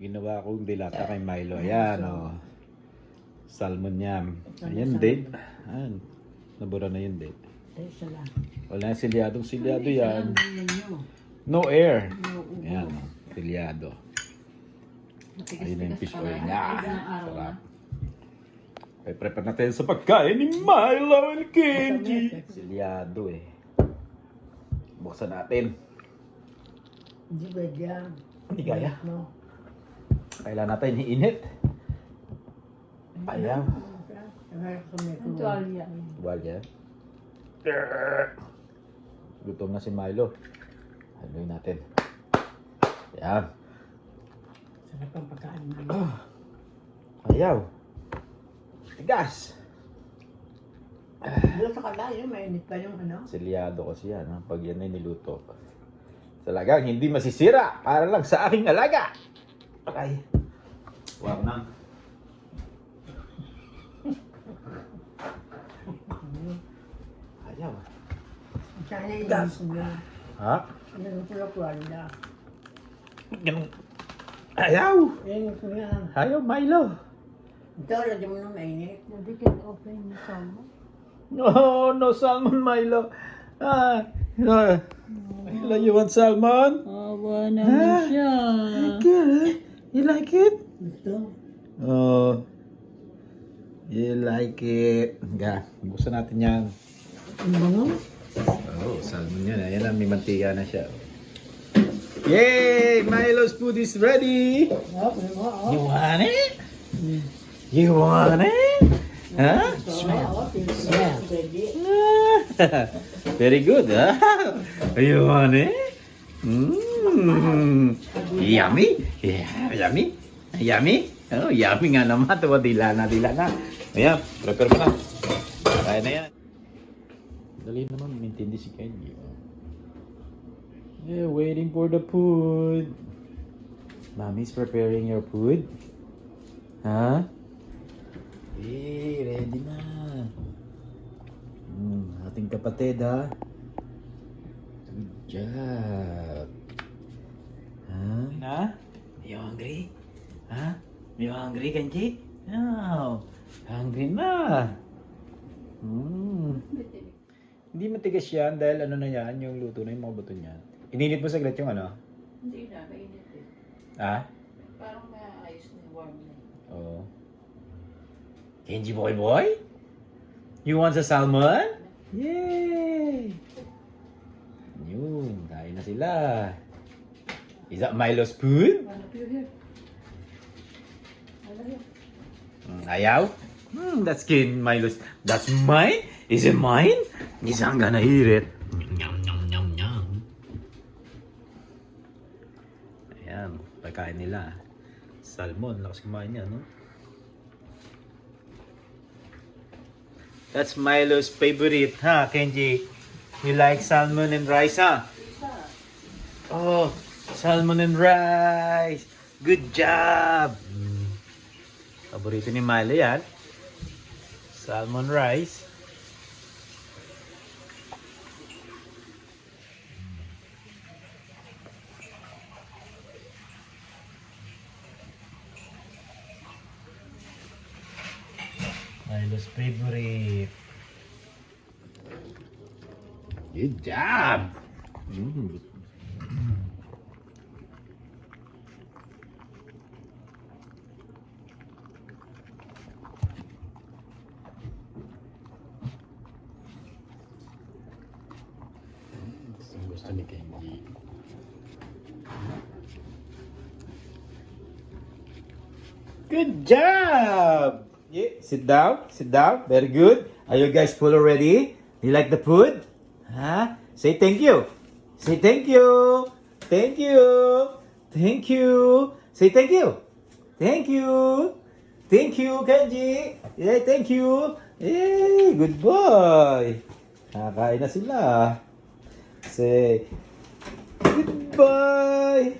ginawa kong dilata kay Milo. Ayan, oh. Salmon yam. Ayan, date. Ayan. Nabura na yung date. Wala silyadong silyado yan. No air. Ayan, oh. Silyado. Ayun na yung fish oil niya. Sarap. Ay, prepare natin sa pagkain ni Milo and Kenji. Silyado eh. Buksan natin. Hindi pwede yan. Hindi kaya. No. Kailan natin iinit. Ayaw. Ang tuwalya. Tuwalya. Gutom na si Milo. Haluin natin. Yan. Sarap ang pagkain namin. Ayaw. Tigas. Doon sa kalayo, mainit pa yung ano. Silyado kasi yan. ha? Pag yan ay niluto. Talagang hindi masisira. Para lang sa aking alaga. Okay. Wow nang. Ayaw. Sana yung gusto nyo. Ha? Ano yung pula-pula nila. Ganun. Ayaw. Yan yung kuya. Ayaw, Milo. Ito, lagyan mo ng mainit. Hindi can open the summer. No, no salmon, Milo. Ah, no. Milo, you want salmon? Awa Ah. naman siya. You like it? Ito. Oh. You like it. Ga, gusto natin yan. Ang bango. Oh, salmon yan. Ayan na, may mantika na siya. Yay! Milo's food is ready! Mo, oh. You want it? You want it? Huh? Smell. Smell. Very good, huh? You want it? Mm. Yummy? Yeah, yummy? Yummy? Oh, yummy nga naman. Tuwa, dila na, dila na. Ayan, prepare mo na. Kaya na yan. Dali naman, mintindi si Kenji. Yeah, waiting for the food. Mommy's preparing your food. Huh? Eh, ready na. Hmm, ating kapatid ha. Good job. Ha? Na? You hungry? Ha? You hungry, Kenji? No. Hungry na. Hmm. Hindi matigas yan dahil ano na yan, yung luto na yung mga buto niyan. Ininit mo saglit yung ano? Hindi na, mainit eh. Ha? Parang maayos na warm na. Oo. Kenji boy boy? You want sa salmon? Yay! Yun, kain na sila. Is that Milo's food? Wala po here. Wala here. Hmm, ayaw? Hmm, that's kin Milo's. That's mine? Is it mine? Is I'm gonna eat it. Nyam, nyam, nyam, nyam. Ayan, pagkain nila. Salmon, lakas kumain niya, no? That's Milo's favorite, huh, Kenji? You like salmon and rice, huh? Oh, salmon and rice. Good job. Paborito ni Milo yan. Salmon rice. Milo's favorite. Good job. Mm. Gusto, ni Kenji. Good job! Yeah, sit down, sit down. Very good. Are you guys full already? You like the food? Huh? Say thank you. Say thank you. Thank you. Thank you. Say thank you. Thank you. Thank you, Kenji. Yeah, thank you. Yay, good boy. Nakakain na sila. Say, goodbye.